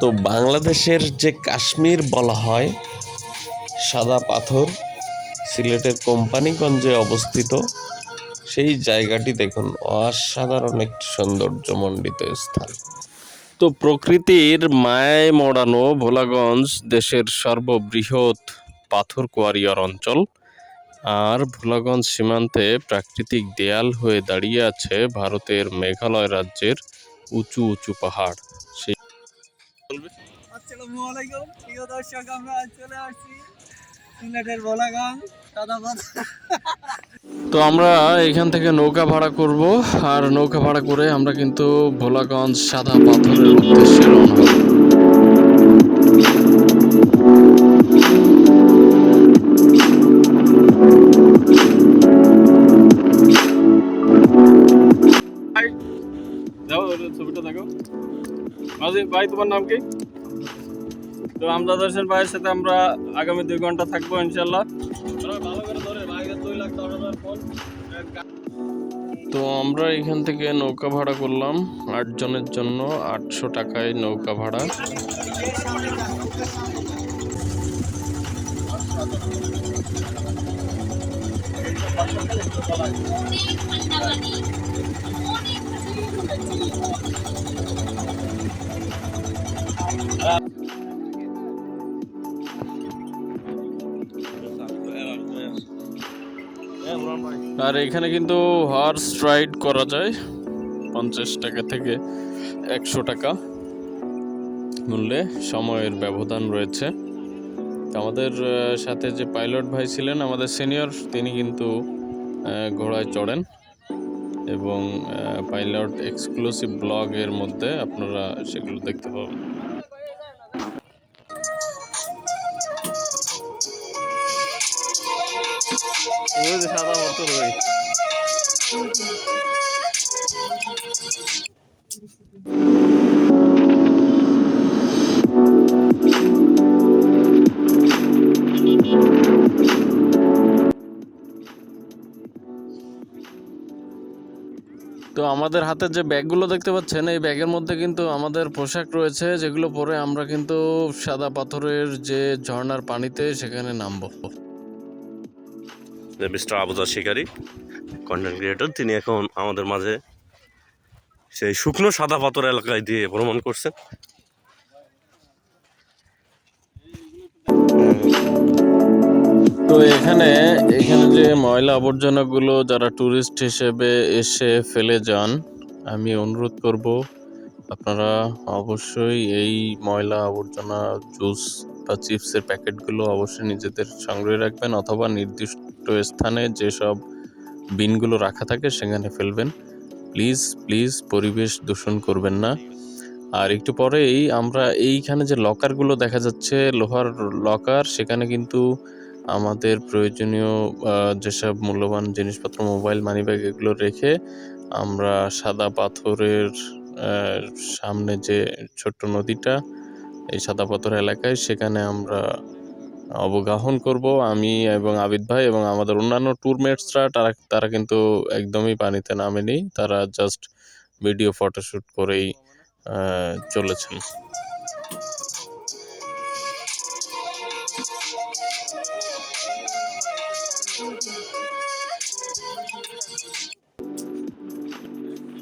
তো বাংলাদেশের যে কাশ্মীর বলা হয়, সাদা পাথর, সিলেটের কোম্পানিগঞ্জে অবস্থিত, সেই জায়গাটি দেখুন, অসাধারণ একটি সৌন্দর্যমণ্ডিত স্থান। তো প্রকৃতির মায়ায় মোড়ানো ভোলাগঞ্জ দেশের সর্ববৃহৎ পাথর কোয়ারিয়ার অঞ্চল। আর ভোলাগঞ্জ সীমান্তে প্রাকৃতিক দেয়াল হয়ে দাঁড়িয়ে আছে ভারতের মেঘালয় রাজ্যের উঁচু উঁচু পাহাড়। সেই আসসালামু আলাইকুম। প্রিয় দর্শক আমরা চলে আসছি সিলেটের ভোলাগান সাদাবাদ তো আমরা এখান থেকে নৌকা ভাড়া করব আর নৌকা ভাড়া করে আমরা কিন্তু ভোলাগঞ্জ সাদা পাথরের উদ্দেশ্যে রওনা হব। ছবিটা দেখো মাঝি ভাই তোমার নাম কি? তো আমজাদ হোসেন ভাইয়ের সাথে আমরা আগামী দুই ঘণ্টা থাকব ইনশাল্লাহ তো আমরা এখান থেকে নৌকা ভাড়া করলাম আট জনের জন্য আটশো টাকায় নৌকা ভাড়া। আর এখানে কিন্তু হর্স রাইড করা যায়। পঞ্চাশ টাকা থেকে একশো টাকা মূল্যে সময়ের ব্যবধান রয়েছে। আমাদের সাথে যে পাইলট ভাই ছিলেন, আমাদের সিনিয়র তিনি কিন্তু ঘোড়ায় চড়েন এবং পাইলট এক্সক্লুসিভ ব্লগের মধ্যে আপনারা সেগুলো দেখতে পাবেন। তো আমাদের হাতে যে ব্যাগগুলো দেখতে পাচ্ছেন, এই ব্যাগের মধ্যে কিন্তু আমাদের পোশাক রয়েছে, যেগুলো পরে আমরা কিন্তু সাদা পাথরের যে ঝর্ণার পানিতে সেখানে নামবো। মিস্টার আবুজার শিকারী কন্টেন্ট ক্রিয়েটর তিনি এখন আমাদের মাঝে সেই শুকনো সাদা পাথর এলাকায় দিয়ে ভ্রমণ করছেন। তো এখানে এখানে যে ময়লা আবর্জনাগুলো যারা ট্যুরিস্ট হিসেবে এসে ফেলে যান, আমি অনুরোধ করব, আপনারা অবশ্যই এই ময়লা আবর্জনা, জুস বা চিপসের প্যাকেটগুলো অবশ্যই নিজেদের সংগ্রহে রাখবেন অথবা নির্দিষ্ট স্থানে যেসব বিনগুলো রাখা থাকে সেখানে ফেলবেন। প্লিজ প্লিজ পরিবেশ দূষণ করবেন না। আর একটু পরেই আমরা এইখানে যে লকারগুলো দেখা যাচ্ছে, লোহার লকার, সেখানে কিন্তু আমাদের প্রয়োজনীয় যেসব মূল্যবান জিনিসপত্র, মোবাইল মানি ব্যাগ এগুলো রেখে আমরা সাদা পাথরের সামনে যে ছোট্ট নদীটা এই সাদা পাথর এলাকায়, সেখানে আমরা অবগাহন করব, আমি এবং আবিদ ভাই এবং আমাদের অন্যান্য ট্যুরমেটসরা তারা তারা কিন্তু একদমই পানিতে নামেনি, তারা জাস্ট ভিডিও ফটোশ্যুট করেই চলেছেন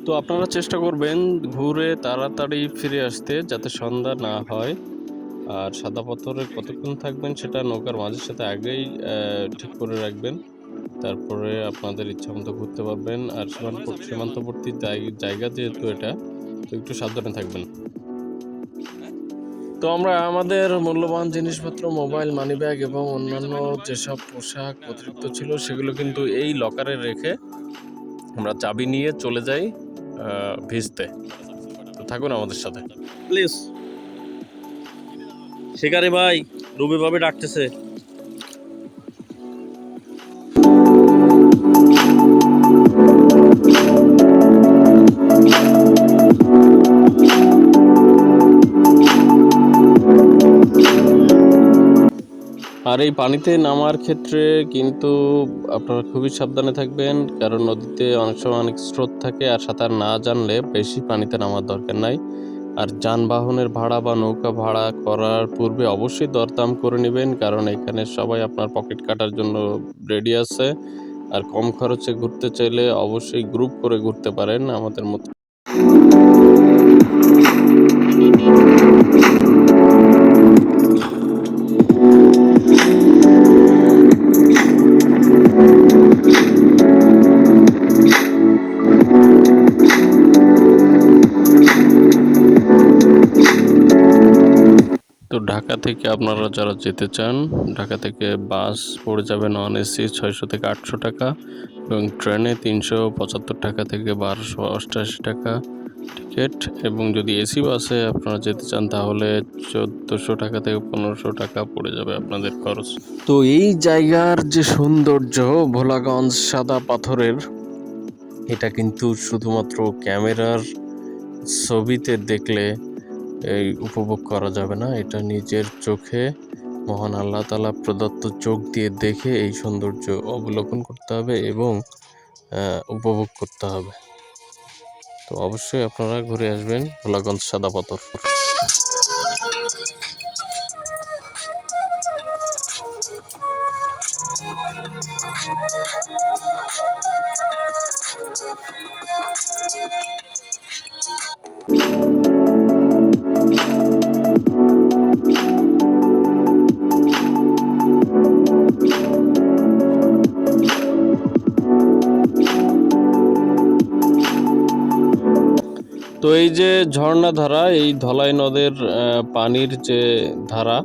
তো আপনারা চেষ্টা করবেন ঘুরে তাড়াতাড়ি ফিরে আসতে যাতে সন্ধ্যা না হয়। আর সাদা পাথরে কতক্ষণ থাকবেন সেটা নৌকার মাঝের সাথে আগেই ঠিক করে রাখবেন। তারপরে আপনাদের ইচ্ছা মতো ঘুরতে পারবেন। আর সীমান্ত সীমান্তবর্তী জায়- জায়গা যেহেতু এটা, তো একটু সাবধানে থাকবেন। তো আমরা আমাদের মূল্যবান জিনিসপত্র, মোবাইল, মানিব্যাগ এবং অন্যান্য যেসব পোশাক অতিরিক্ত ছিল, সেগুলো কিন্তু এই লকারে রেখে আমরা চাবি নিয়ে চলে যাই। ভিজতে। তো থাকুন আমাদের সাথে। প্লিজ শিকারি ভাই রুবি ভাবে ডাকতেছে। আর এই পানিতে নামার ক্ষেত্রে কিন্তু আপনারা খুবই সাবধানে থাকবেন, কারণ নদীতে অনেক সময় অনেক স্রোত থাকে আর সাঁতার না জানলে বেশি পানিতে নামার দরকার নাই। আর যানবাহনের ভাড়া বা নৌকা ভাড়া করার পূর্বে অবশ্যই দরদাম করে নেবেন, কারণ এখানে সবাই আপনার পকেট কাটার জন্য রেডি আছে। আর কম খরচে ঘুরতে চাইলে অবশ্যই গ্রুপ করে ঘুরতে পারেন আমাদের মতো। থেকে আপনারা যারা যেতে চান, ঢাকা থেকে বাস পড়ে যাবে নন এসি ছয়শো থেকে আটশো টাকা এবং ট্রেনে তিনশো পঁচাত্তর টাকা থেকে বারোশো অষ্টাশি টাকা টিকিট। এবং যদি এসি বাসে আপনারা যেতে চান, তাহলে চোদ্দোশো টাকা থেকে পনেরোশো টাকা পড়ে যাবে আপনাদের খরচ। তো এই জায়গার যে সৌন্দর্য, ভোলাগঞ্জ সাদা পাথরের, এটা কিন্তু শুধুমাত্র ক্যামেরার ছবিতে দেখলে এই উপভোগ করা যাবে না। এটা নিজের চোখে মহান আল্লাহ তালা প্রদত্ত চোখ দিয়ে দেখে এই সৌন্দর্য অবলোকন করতে হবে এবং উপভোগ করতে হবে। তো অবশ্যই আপনারা ঘুরে আসবেন ভোলাগঞ্জ সাদা পাথর। তো এই যে ঝর্ণা ধারা, এই ধলাই নদের পানির যে ধারা,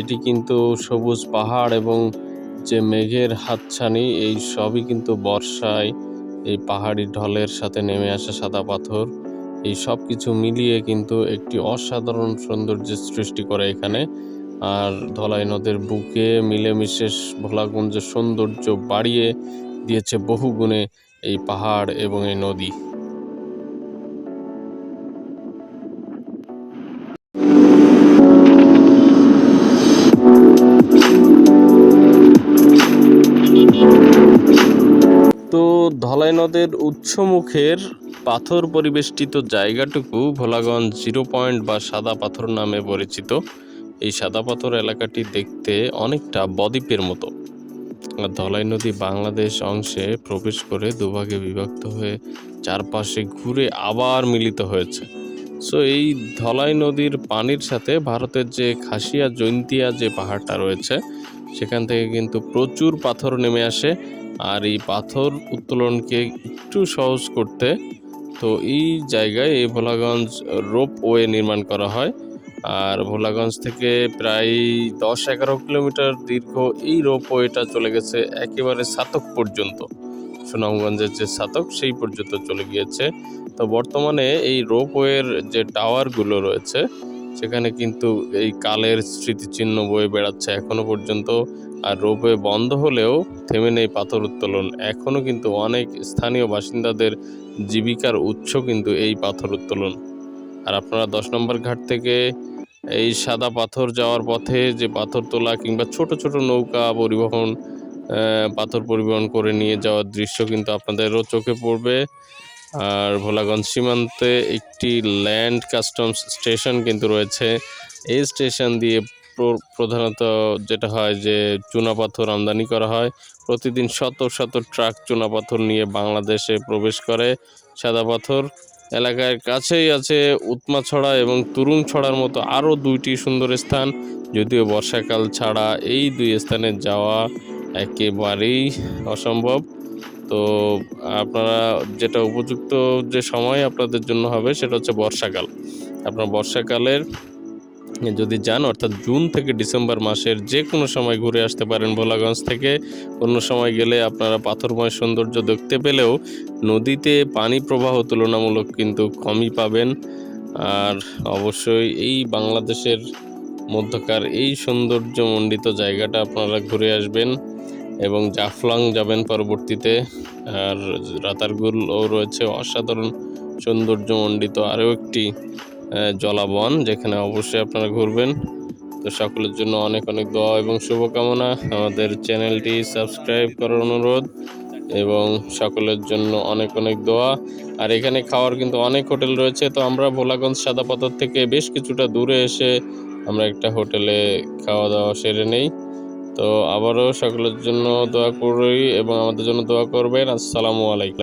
এটি কিন্তু সবুজ পাহাড় এবং যে মেঘের হাতছানি, এই সবই কিন্তু বর্ষায় এই পাহাড়ি ঢলের সাথে নেমে আসা সাদা পাথর। এই সব কিছু মিলিয়ে কিন্তু একটি অসাধারণ সৌন্দর্যের সৃষ্টি করে এখানে। আর ধলাই নদের বুকে মিলেমিশে ভোলাগঞ্জের সৌন্দর্য বাড়িয়ে দিয়েছে বহু গুণে এই পাহাড় এবং এই নদী। ধলাই নদের উৎসমুখের পাথর পরিবেষ্টিত জায়গাটুকু ভোলাগঞ্জ জিরো পয়েন্ট বা সাদা পাথর নামে পরিচিত। এই সাদা পাথর এলাকাটি দেখতে অনেকটা বদ্বীপের মতো। আর ধলাই নদী বাংলাদেশ অংশে প্রবেশ করে দুভাগে বিভক্ত হয়ে চারপাশে ঘুরে আবার মিলিত হয়েছে। সো এই ধলাই নদীর পানির সাথে ভারতের যে খাসিয়া জৈন্তিয়া যে পাহাড়টা রয়েছে, সেখান থেকে কিন্তু প্রচুর পাথর নেমে আসে। আর এই পাথর উত্তোলনকে একটু সহজ করতে, তো এই জায়গায় এই ভোলাগঞ্জ রোপ ওয়ে নির্মাণ করা হয়। আর ভোলাগঞ্জ থেকে প্রায় দশ এগারো কিলোমিটার দীর্ঘ এই রোপ ওয়েটা চলে গেছে একেবারে সাতক পর্যন্ত। সুনামগঞ্জের যে সাতক, সেই পর্যন্ত চলে গিয়েছে। তো বর্তমানে এই রোপ ওয়ের যে টাওয়ারগুলো রয়েছে, সেখানে কিন্তু এই কালের স্মৃতিচিহ্ন বয়ে বেড়াচ্ছে। এখনও পর্যন্ত আর রোপওয়ে বন্ধ হলেও থেমে নেই পাথর উত্তোলন। এখনও কিন্তু অনেক স্থানীয় বাসিন্দাদের জীবিকার উৎস কিন্তু এই পাথর উত্তোলন। আর আপনারা দশ নম্বর ঘাট থেকে এই সাদা পাথর যাওয়ার পথে যে পাথর তোলা কিংবা ছোট ছোট নৌকা পরিবহন পাথর পরিবহন করে নিয়ে যাওয়ার দৃশ্য কিন্তু আপনাদেরও চোখে পড়বে। আর ভোলাগঞ্জ সীমান্তে একটি ল্যান্ড কাস্টমস স্টেশন কিন্তু রয়েছে। এই স্টেশন দিয়ে প্রধানত যেটা হয় যে চুনাপাথর আমদানি করা হয়। প্রতিদিন শত শত ট্রাক চুনাপাথর নিয়ে বাংলাদেশে প্রবেশ করে সাদা পাথর। এলাকার কাছেই আছে উৎমাছড়া এবং তুরুংছড়ার মতো আরও দুইটি সুন্দর স্থান। যদিও বর্ষাকাল ছাড়া এই দুই স্থানে যাওয়া একেবারেই অসম্ভব। তো আপনারা যেটা উপযুক্ত যে সময় আপনাদের জন্য হবে সেটা হচ্ছে বর্ষাকাল। আপনার বর্ষাকালের যদি যান, অর্থাৎ জুন থেকে ডিসেম্বর মাসের যে কোনো সময় ঘুরে আসতে পারেন ভোলাগঞ্জ থেকে। অন্য সময় গেলে আপনারা পাথরময় সৌন্দর্য দেখতে পেলেও নদীতে পানি প্রবাহ তুলনামূলক কিন্তু কমই পাবেন। আর অবশ্যই এই বাংলাদেশের মধ্যকার এই সৌন্দর্যমণ্ডিত জায়গাটা আপনারা ঘুরে আসবেন এবং জাফলং যাবেন পরবর্তীতে। আর রাতারগুলও রয়েছে অসাধারণ সৌন্দর্যমণ্ডিত আরও একটি জলাবন, যেখানে অবশ্যই আপনারা ঘুরবেন। তো সকলের জন্য অনেক অনেক দোয়া এবং শুভকামনা। আমাদের চ্যানেলটি সাবস্ক্রাইব করার অনুরোধ এবং সকলের জন্য অনেক অনেক দোয়া। আর এখানে খাওয়ার কিন্তু অনেক হোটেল রয়েছে। তো আমরা ভোলাগঞ্জ সাদা পাথর থেকে বেশ কিছুটা দূরে এসে আমরা একটা হোটেলে খাওয়া দাওয়া সেরে নেই। তো আবারও সকলের জন্য দোয়া করি এবং আমাদের জন্য দোয়া করবেন। আসসালামু আলাইকুম।